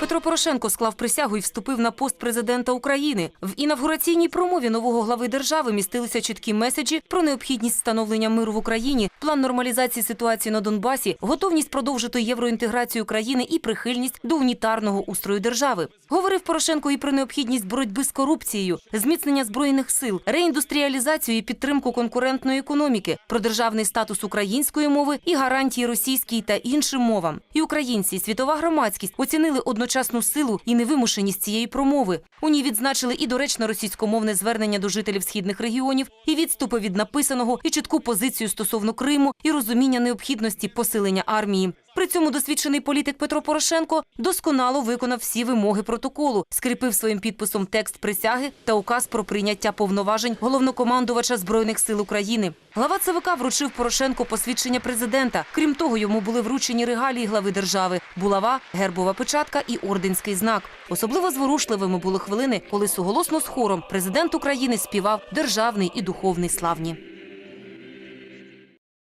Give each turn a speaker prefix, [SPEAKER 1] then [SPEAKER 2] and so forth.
[SPEAKER 1] Петро Порошенко склав присягу і вступив на пост президента України. В інавгураційній промові нового глави держави містилися чіткі меседжі про необхідність встановлення миру в Україні, план нормалізації ситуації на Донбасі, готовність продовжити євроінтеграцію країни і прихильність до унітарного устрою держави. Говорив Порошенко і про необхідність боротьби з корупцією, зміцнення збройних сил, реіндустріалізацію і підтримку конкурентної економіки, про державний статус української мови і гарантії російській та іншим мовам. І українці, і світова громадськість оцінили одночасну силу і невимушеність цієї промови. У ній відзначили і доречно російськомовне звернення до жителів східних регіонів, і відступи від написаного, і чітку позицію стосовно Криму, і розуміння необхідності посилення армії. При цьому досвідчений політик Петро Порошенко досконало виконав всі вимоги протоколу, скріпив своїм підписом текст присяги та указ про прийняття повноважень головнокомандувача збройних сил України. Глава ЦВК вручив Порошенко посвідчення президента. Крім того, йому були вручені регалії глави держави: булава, гербова печатка і орденський знак. Особливо зворушливими були хвилини, коли суголосно з хором президент України співав державний і духовний славні.